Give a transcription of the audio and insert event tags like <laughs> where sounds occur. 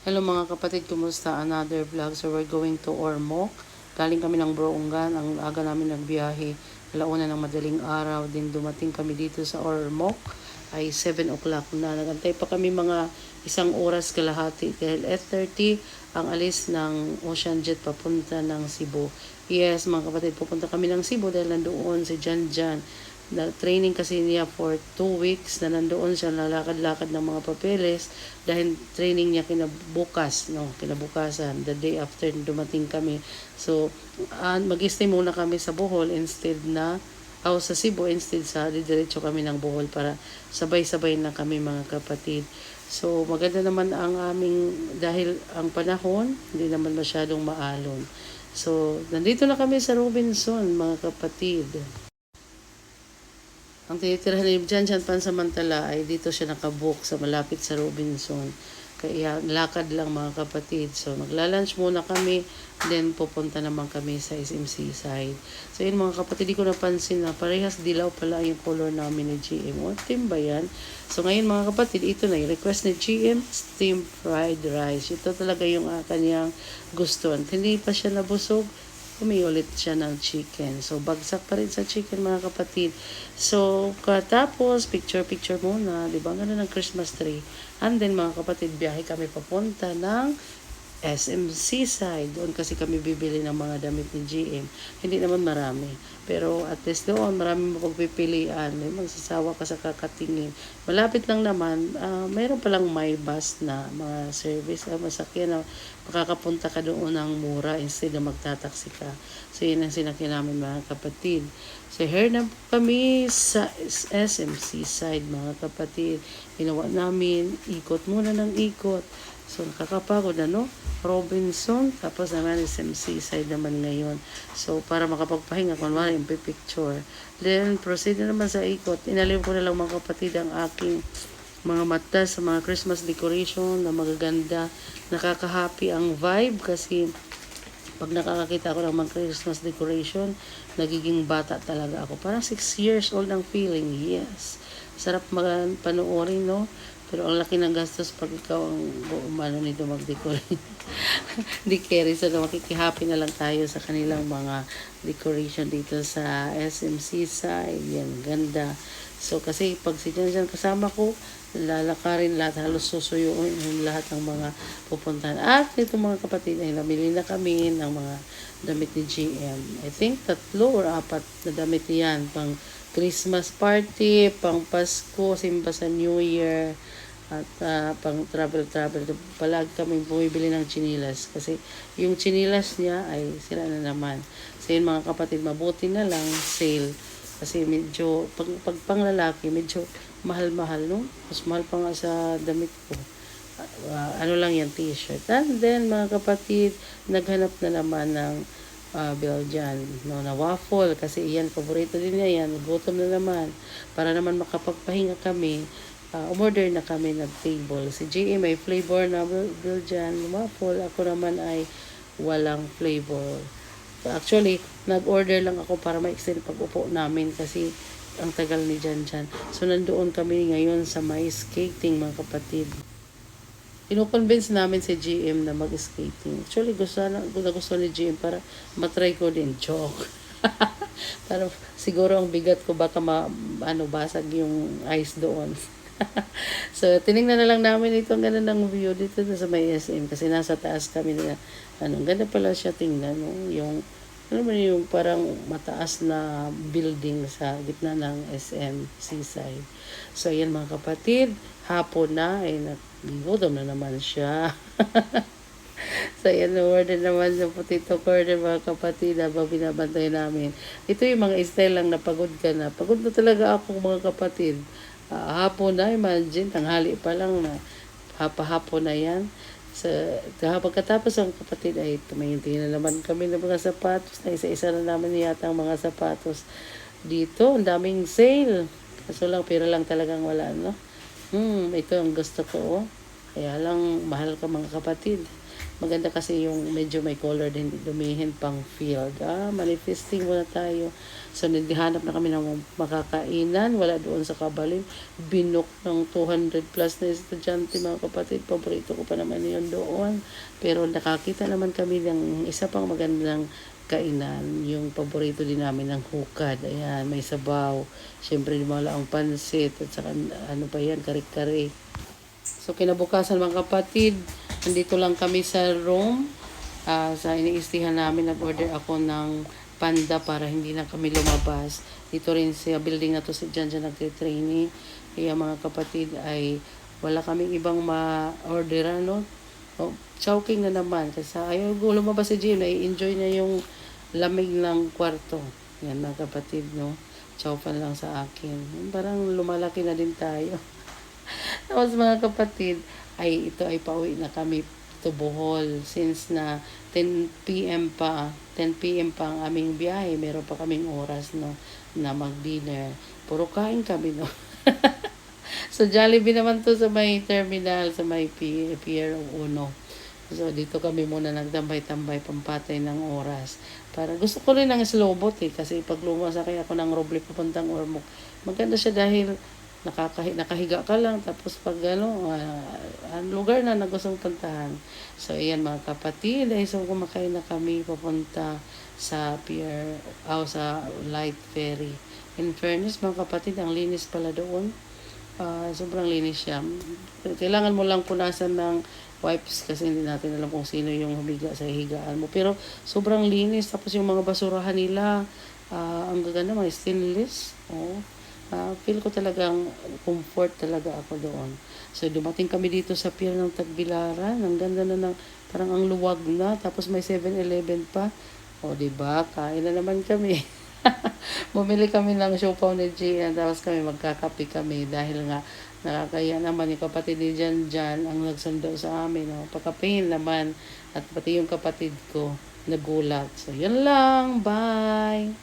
Hello mga kapatid, kumusta? Another vlog. So we're going to Ormoc. Galing kami ng Broongan. Ang aga namin nagbiyahe. Alauna ng madaling araw. Din dumating kami dito sa Ormoc. Ay 7 o'clock na. Nagantay pa kami mga isang oras kalahati. Dahil 8.30 ang alis ng Ocean Jet papunta ng Cebu. Yes, mga kapatid, pupunta kami ng Cebu dahil nandoon si Jan Jan training kasi niya for two weeks na nandoon siya lalakad-lakad ng mga papeles dahil training niya kinabukas, no, kinabukasan, the day after dumating kami. So, uh, mag-stay muna kami sa Bohol instead na o sa Cebu instead sa diretso kami ng Bohol para sabay-sabay na kami mga kapatid. So, maganda naman ang aming, dahil ang panahon, hindi naman masyadong maalon. So, nandito na kami sa Robinson, mga kapatid. Ang tinitirahan ni Jan Jan pansamantala ay dito siya nakabook sa malapit sa Robinson. Kaya lakad lang mga kapatid. So magla-lunch muna kami, then pupunta naman kami sa SMC side. So yun mga kapatid, di ko napansin na parehas dilaw pala yung color namin ni GM. O, team ba yan? So ngayon mga kapatid, ito na yung request ni GM, steamed fried rice. Ito talaga yung uh, kanyang gusto. At hindi pa siya nabusog, ulit siya ng chicken. So, bagsak pa rin sa chicken mga kapatid. So, katapos, picture-picture muna. Di ba? Ganun ang Christmas tree. And then, mga kapatid, biyahe kami papunta ng SMC side. Doon kasi kami bibili ng mga damit ni GM. Hindi naman marami. Pero at least doon, marami mapagpipilian. May magsasawa ka sa kakatingin. Malapit lang naman, uh, mayroon palang my bus na mga service, uh, masakyan na makakapunta ka doon ng mura instead na magtataksi ka. So yun ang sinakyan namin mga kapatid. So here na kami sa SMC side mga kapatid. Ginawa namin, ikot muna ng ikot. So nakakapagod ano? Robinson, tapos naman SMC side naman ngayon. So, para makapagpahinga, kung wala yung picture. Then, proceed na naman sa ikot. Inalim ko na lang mga kapatid ang aking mga mata sa mga Christmas decoration na magaganda. Nakaka-happy ang vibe kasi pag nakakakita ako ng mga Christmas decoration, nagiging bata talaga ako. Parang 6 years old ang feeling. Yes. Sarap panoorin, no? Pero ang laki ng gastos pag ikaw ang umano nito mag-decorate. <laughs> Di carry. So, makikihappy na lang tayo sa kanilang mga decoration dito sa SMC side. Yan, ganda. So, kasi pag si Jan kasama ko, lalakarin lahat, halos susuyuin yung lahat ng mga pupuntahan. At ito mga kapatid ay namili na kami ng mga damit ni GM. I think tatlo or apat na damit yan pang Christmas party, pang Pasko, simba sa New Year, at uh, pang travel travel palag kami bumibili ng chinilas. Kasi yung chinilas niya ay sila na naman. So yun mga kapatid mabuti na lang sale. Kasi medyo pag, pag panglalaki medyo mahal-mahal no? Mas mahal pa nga sa damit ko. Uh, ano lang yan t-shirt. And then mga kapatid naghanap na naman ng uh, Belgian no, na waffle. Kasi iyan paborito din niya yan. Gutom na naman. Para naman makapagpahinga kami uh, umorder na kami ng table. Si GE may flavor na Belgian waffle. Ako naman ay walang flavor. Actually, nag-order lang ako para ma-extend pag-upo namin kasi ang tagal ni Jan Jan. So, nandoon kami ngayon sa may skating, mga kapatid. Ino-convince namin si GM na mag-skating. Actually, gusto na, gusto ni GM para matry ko din. Joke. <laughs> para siguro ang bigat ko baka ma, ano, basag yung ice doon. <laughs> <laughs> so, tiningnan na lang namin ito. Ang ganda ng view dito sa may SM. Kasi nasa taas kami na, ano, ganda pala siya tingnan. No? Yung, ano mo yung parang mataas na building sa gitna ng SM Seaside. So, ayan mga kapatid. Hapon na, ay nagutom na naman siya. <laughs> so, ayan, order naman sa potato corner mga kapatid habang binabantay namin. Ito yung mga style lang na pagod ka na. Pagod na talaga ako mga kapatid uh, hapon na, imagine, tanghali pa lang na hapahapon na yan. Sa, pagkatapos ang kapatid ay tumingin na naman kami ng mga sapatos na isa-isa na naman yata ang mga sapatos dito. Ang daming sale. Kaso lang, pera lang talagang wala, no? Hmm, ito ang gusto ko, oh. Kaya lang, mahal ka mga kapatid. Maganda kasi yung medyo may color din, dumihin pang field. Ah, manifesting muna tayo. So, naghanap na kami ng makakainan. Wala doon sa kabalim. Binok ng 200 plus na estudyante, mga kapatid. Paborito ko pa naman yun doon. Pero nakakita naman kami ng isa pang magandang kainan. Yung paborito din namin ng hukad. Ayan, may sabaw. Siyempre, wala ang pansit. At saka, ano pa yan, kare-kare. So, kinabukasan mga kapatid, nandito lang kami sa room. Ah, sa iniistihan namin, nag-order ako ng panda para hindi na kami lumabas. Dito rin sa building na to si Jan Jan nagtitraining. Kaya mga kapatid ay wala kaming ibang ma-orderan, no? O, choking na naman. Kasi ayaw lumabas si Jim. Nai-enjoy niya yung lamig ng kwarto. Yan mga kapatid, no? Chowpan lang sa akin. Parang lumalaki na din tayo. <laughs> Tapos mga kapatid, ay ito ay pauwi na kami to Bohol since na 10 p.m. pa 10 p.m. pa ang aming biyahe meron pa kaming oras no na mag-dinner puro kain kami no <laughs> so Jollibee naman to sa may terminal sa may Pier 1 so dito kami muna nagtambay-tambay pampatay ng oras para gusto ko rin ng slow boat eh kasi pag lumasakay ako ng Roble papuntang Ormoc maganda siya dahil nakakahi nakahiga ka lang tapos pag ano ang lugar na na gustong puntahan. So ayan mga kapatid ay so kumakain na kami papunta sa pier o sa light ferry. In fairness mga kapatid ang linis pala doon. Ah, sobrang linis siya. Kailangan mo lang punasan ng wipes kasi hindi natin alam kung sino yung humiga sa higaan mo. Pero sobrang linis. Tapos yung mga basurahan nila ah, ang gaganda mga stainless. Oh Ah, feel ko talagang comfort talaga ako doon. So, dumating kami dito sa pier ng Tagbilaran. Ang ganda na ng, parang ang luwag na. Tapos may 7-Eleven pa. O, di ba Kain na naman kami. <laughs> Bumili kami ng siopaw ni Gian. Tapos kami magkakape kami. Dahil nga, nakakaya naman yung kapatid ni Jan Jan ang nagsundo sa amin. No? Pagkapehin naman. At pati yung kapatid ko nagulat. So, yun lang. Bye!